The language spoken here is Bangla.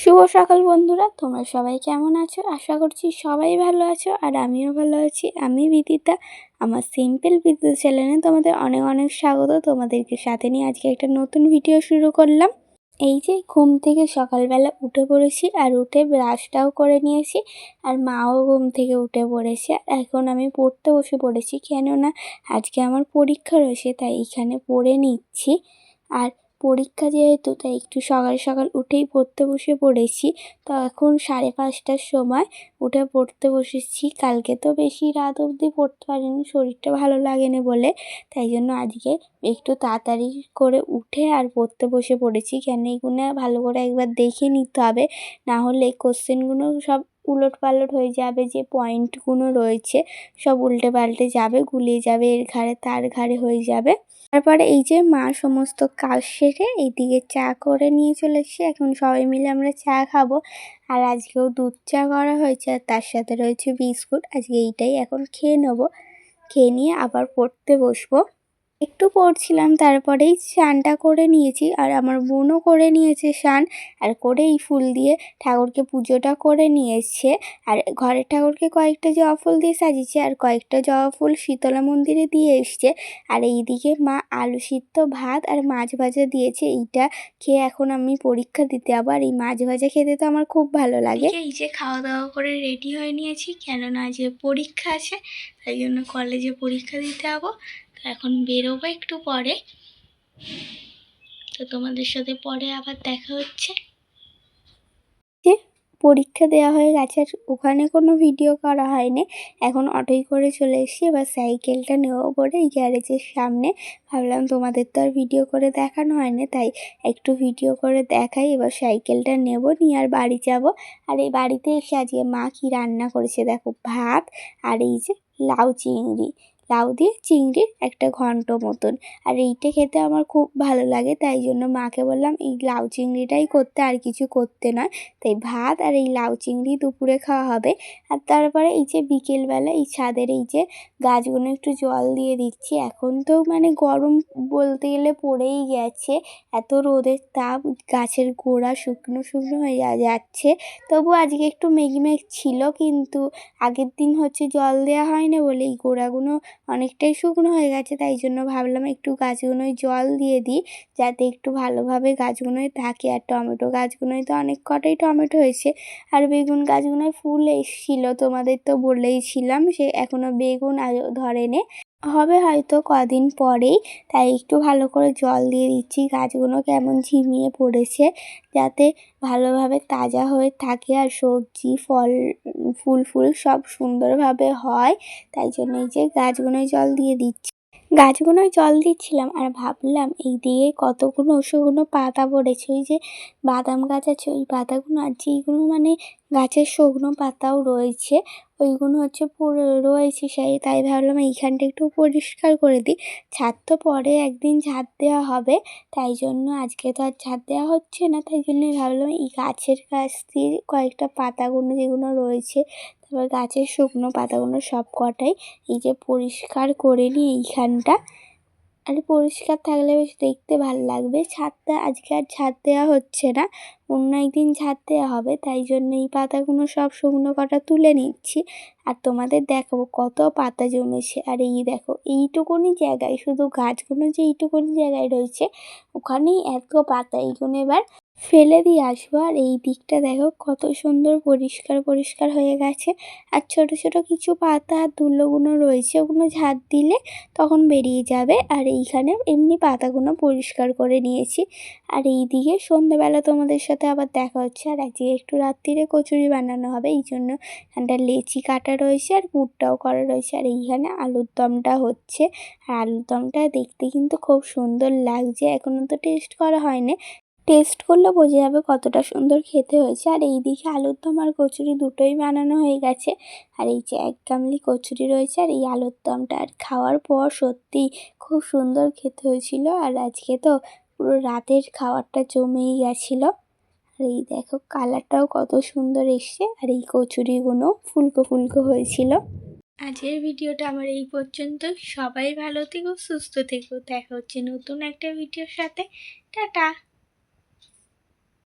শুভ সকাল বন্ধুরা, তোমরা সবাই কেমন আছো? আশা করছি সবাই ভালো আছো আর আমিও ভালো আছি। আমি বিদিতা, আমার সিম্পল বিদ্যুৎ চ্যানেলে তোমাদের অনেক অনেক স্বাগত। তোমাদেরকে সাথে নিয়ে আজকে একটা নতুন ভিডিও শুরু করলাম। এই যে ঘুম থেকে সকালবেলা উঠে পড়েছি আর উঠে ব্রাশটাও করে নিয়েছি আর মাও ঘুম থেকে উঠে পড়েছে আর এখন আমি পড়তে বসে পড়েছি। কেননা আজকে আমার পরীক্ষা রয়েছে, তাই এখানে পড়ে নিচ্ছি। আর পরীক্ষা যেহেতু, তাই একটু সকাল সকাল উঠেই পড়তে বসে পড়েছি। তো এখন সাড়ে পাঁচটার সময় উঠে পড়তে বসেছি। কালকে তো বেশি রাত অবধি পড়তে পারিনি, শরীরটা ভালো লাগেনি বলে। তাই জন্য আজকে একটু তাড়াতাড়ি করে উঠে আর পড়তে বসে পড়েছি। কেন এইগুলো ভালো করে একবার দেখে নিতে হবে। না হলে কোশ্চেনগুলো সব উলট পালট হয়ে যাবে, যে পয়েন্টগুলো রয়েছে, সব উল্টে পাল্টে যাবে, গুলিয়ে যাবে, এর ঘাড়ে তার ঘাড়ে হয়ে যাবে। তারপরে এই যে মা সমস্ত কাজ সেরে এইদিকে চা করে নিয়ে চলে এখন সবাই মিলে আমরা চা খাব। আর আজকেও দুধ চা করা হয়েছে আর তার সাথে রয়েছে বিস্কুট। আজকে এইটাই এখন খেয়ে নেব। খেয়ে নিয়ে আবার পড়তে বসবো। একটু পড়ছিলাম, তারপরেই স্নানটা করে নিয়েছি আর আমার বোনও করে নিয়েছে স্নান আর করে এই ফুল দিয়ে ঠাকুরকে পুজোটা করে নিয়েছে। আর ঘরের ঠাকুরকে কয়েকটা জবা ফুল দিয়ে সাজিয়েছে আর কয়েকটা জবা ফুল শীতলা মন্দিরে দিয়ে এসছে। আর এইদিকে মা আলু সিদ্ধ ভাত আর মাছ ভাজা দিয়েছে, এইটা খেয়ে এখন আমি পরীক্ষা দিতে আবার এই মাছ ভাজা খেতে তো আমার খুব ভালো লাগে। এই যে খাওয়া দাওয়া করে রেডি হয়ে নিয়েছি, কেননা যে পরীক্ষা আছে, তাই জন্য কলেজে পরীক্ষা দিতে যাব। এখন বেরোবো একটু পরে। তো তোমাদের সাথে পরে আবার দেখা হচ্ছে। পরীক্ষা দেওয়া হয়ে গেছে, আর ওখানে কোনো ভিডিও করা হয়নি। এখন অটোই করে চলে এসেছি, এবার সাইকেলটা নেব পরে এই গ্যারেজের সামনে। ভাবলাম তোমাদের তো আর ভিডিও করে দেখানো হয়নি, তাই একটু ভিডিও করে দেখাই, এবার সাইকেলটা নেব, নিয়ে আর বাড়ি যাব। আর এই বাড়িতে এসে আজকে মা কি রান্না করেছে দেখো, ভাত আর এই যে লাউ চিংড়ি। লাউ দিয়ে চিংড়ির একটা ঘন্ট মতন। আর এইটা খেতে আমার খুব ভালো লাগে, তাই জন্য মাকে বললাম, এই লাউ চিংড়িটাই করতে, আর কিছু করতে নয় তাই ভাত আর এই লাউ চিংড়ি দুপুরে খাওয়া হবে। আর তারপরে এই যে বিকেলবেলা এই ছাদের এই যে গাছগুলো একটু জল দিয়ে দিচ্ছি, এখন তো মানে গরম বলতে গেলে পড়েই গেছে। এত রোদের তাপ, গাছের গোড়া শুকনো শুকনো হয়ে যাচ্ছে। তবু আজকে একটু মেঘ ছিল, কিন্তু আগের দিন হচ্ছে জল দেওয়া হয় না বলে এই গোড়াগুলো অনেকটাই শুকনো হয়ে গেছে, তাই জন্য ভাবলাম একটু গাছগুলোয় জল দিয়ে দিই, যাতে একটু ভালোভাবে গাছগুলোয় থাকে। আর টমেটো গাছগুলোয় তো অনেক কটাই টমেটো হয়েছে। আর বেগুন গাছগুলোয় ফুল এসেছিল, তোমাদের তো বলেইছিলাম, সে এখনও বেগুন ধরেনি। হবে হয়তো কদিন পরেই। তাই একটু ভালো করে জল দিয়ে দিচ্ছি। গাছগুলো কেমন ঝিমিয়ে পড়েছে, যাতে ভালোভাবে তাজা হয়ে থাকে আর সবজি, ফল, ফুল ফুল সব সুন্দরভাবে হয়। তাই জন্য এই যে গাছগুলোয় জল দিয়ে দিচ্ছি। গাছগুলোয় জল দিচ্ছিলাম আর ভাবলাম এই দিয়ে কতগুলো শুকনো পাতা পড়েছে। ওই যে বাদাম গাছ আছে, ওই পাতাগুলো আর যেইগুলো মানে গাছের শুকনো পাতাও রয়েছে। ওইগুলো হচ্ছে পুরো রয়েছে সেই, তাই ভাবলাম এইখানটা একটু পরিষ্কার করে দিই। ছাদ তো পরে একদিন ঝাঁট দেওয়া হবে, তাই জন্য আজকে তো আর ঝাঁট দেওয়া হচ্ছে না, তাই জন্যই ভাবলাম এই গাছের কাছ দিয়ে কয়েকটা পাতাগুলো যেগুলো রয়েছে, তারপর গাছের শুকনো পাতাগুলো সব কটাই এই যে পরিষ্কার করে নিই এইখানটা। আর পরিষ্কার থাকলে বেশ দেখতে ভালো লাগবে। ছাদটা আজকে আর ছাদ দেওয়া হচ্ছে না, অন্য একদিন ছাদ দেওয়া হবে, তাই জন্য এই পাতাগুলো সব শুকনো কটা তুলে নিচ্ছি। আর তোমাদের দেখাবো কত পাতা জমেছে। আর এই দেখো, এইটুকুনি জায়গায়, শুধু গাছগুলো যে এইটুকুনি জায়গায় রয়েছে, ওখানেই এত পাতা। এইগুলো এবার ফেলে দিয়ে আসব। আর এই দিকটা দেখো কত সুন্দর পরিষ্কার পরিষ্কার হয়ে গেছে। আর ছোট ছোট কিছু পাতা আর ধুলোগুলো রয়েছে। ওগুলো ঝাঁট দিলে তখন বেরিয়ে যাবে। আর এইখানে এমনি পাতাগুলো পরিষ্কার করে নিয়েছি। আর এই দিকে সন্ধ্যেবেলা তোমাদের সাথে আবার দেখা হচ্ছে। আর আজকে একটু রাত্রিরে কচুরি বানানো হবে। এই জন্য এখানটা লেচি কাটা রয়েছে আর পুরটাও করা রয়েছে। আর এইখানে আলুর দমটা হচ্ছে। আর আলুর দমটা দেখতে কিন্তু খুব সুন্দর লাগছে। এখনও তো টেস্ট করা হয়নি। টেস্ট করলে বোঝা যাবে কতটা সুন্দর খেতে হয়েছে। আর এই দিকে আলুর দম আর কচুরি দুটোই বানানো হয়ে গেছে। আর এই যে এক গামলি কচুরি রয়েছে, আর এই আলুর দমটা আর খাওয়ার পর সত্যি খুব সুন্দর খেতে হয়েছিল। আর আজকে তো পুরো রাতের খাবারটা জমেই গেছিল। আর এই দেখো কালারটাও কত সুন্দর এসছে। আর এই কচুরিগুলো ফুলকো ফুলকো হয়েছিল। আজকের ভিডিওটা আমার এই পর্যন্ত সবাই ভালো থেকো, সুস্থ থেকো। দেখা হচ্ছে নতুন একটা ভিডিওর সাথে। টাটা!